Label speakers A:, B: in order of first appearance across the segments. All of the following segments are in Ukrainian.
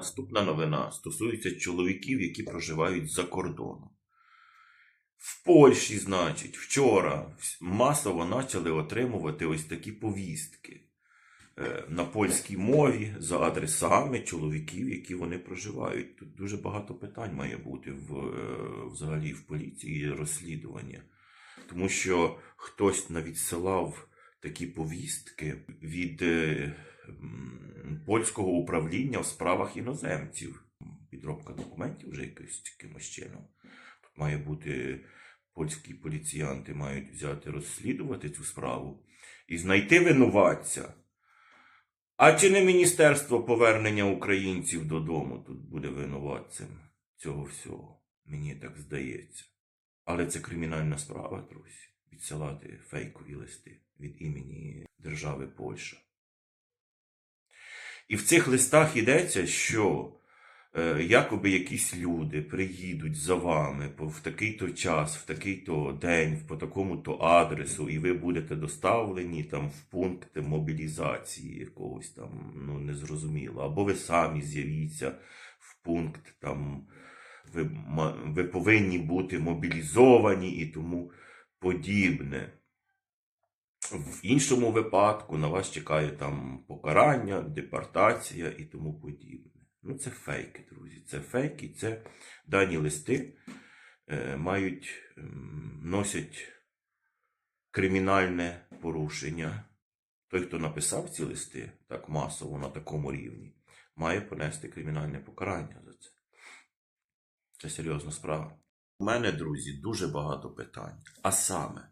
A: Наступна новина стосується чоловіків, які проживають за кордоном. В Польщі, значить, вчора масово почали отримувати ось такі повістки е, на польській мові за адресами чоловіків, які вони проживають. Тут дуже багато питань має бути в, е, взагалі в поліції розслідування. Тому що хтось навідсилав такі повістки від е, польського управління в справах іноземців. Підробка документів вже якось якимось чином. Тут має бути польські поліціянти мають взяти розслідувати цю справу і знайти винуватця. А чи не Міністерство повернення українців додому тут буде винуватцем цього всього? Мені так здається. Але це кримінальна справа, друзі. Відсилати фейкові листи від імені держави Польща. І в цих листах йдеться, що е, якоби якісь люди приїдуть за вами в такий-то час, в такий-то день, по такому-то адресу, і ви будете доставлені там в пункт мобілізації якогось там, ну незрозуміло. Або ви самі з'явіться в пункт там, ви, ви повинні бути мобілізовані і тому подібне. В іншому випадку на вас чекає там покарання, депортація і тому подібне. Ну, це фейки, друзі. Це фейки, це дані листи е, мають, ем, носять кримінальне порушення. Той, хто написав ці листи так масово на такому рівні, має понести кримінальне покарання за це. Це серйозна справа. У мене, друзі, дуже багато питань. А саме,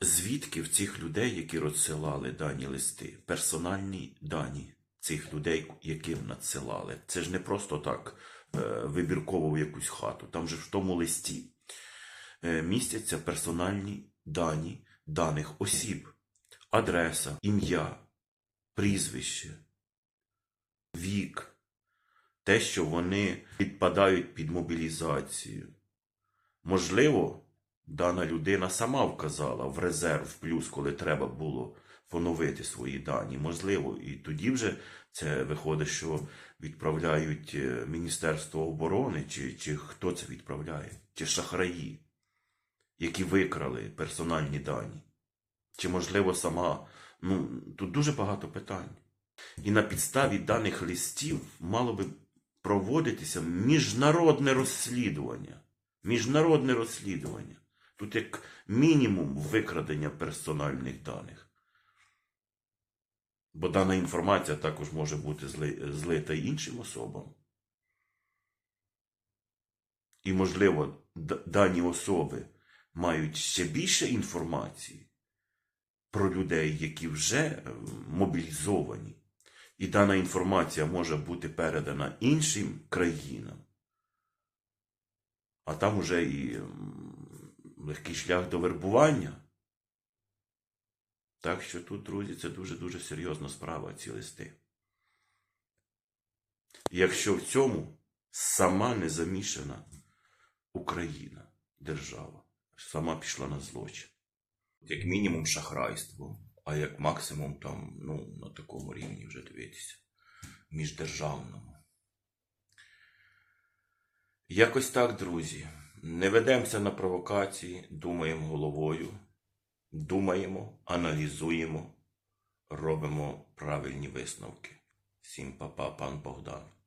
A: звідки в цих людей, які розсилали дані листи, персональні дані цих людей, яким надсилали. Це ж не просто так е, вибірково в якусь хату. Там же в тому листі е, містяться персональні дані даних осіб, адреса, ім'я, прізвище, вік, те, що вони підпадають під мобілізацію. Можливо, дана людина сама вказала в резерв плюс, коли треба було поновити свої дані. Можливо, і тоді вже це виходить, що відправляють е, Міністерство оборони, чи, чи хто це відправляє, чи шахраї, які викрали персональні дані. Чи, можливо, сама. Ну, тут дуже багато питань. І на підставі даних листів мало би проводитися міжнародне розслідування. Міжнародне розслідування. Тут як мінімум викрадення персональних даних. Бо дана інформація також може бути злита іншим особам. І, можливо, дані особи мають ще більше інформації про людей, які вже е, мобілізовані. І дана інформація може бути передана іншим країнам. А там уже і легкий шлях до вербування. Так що тут, друзі, це дуже-дуже серйозна справа, ці листи. Якщо в цьому сама не замішана Україна, держава, сама пішла на злочин. Як мінімум шахрайство, а як максимум там, ну, на такому рівні вже дивитися, міждержавному. Якось так, друзі. Не ведемося на провокації, думаємо головою, думаємо, аналізуємо, робимо правильні висновки. Всім па-па, пан Богдан.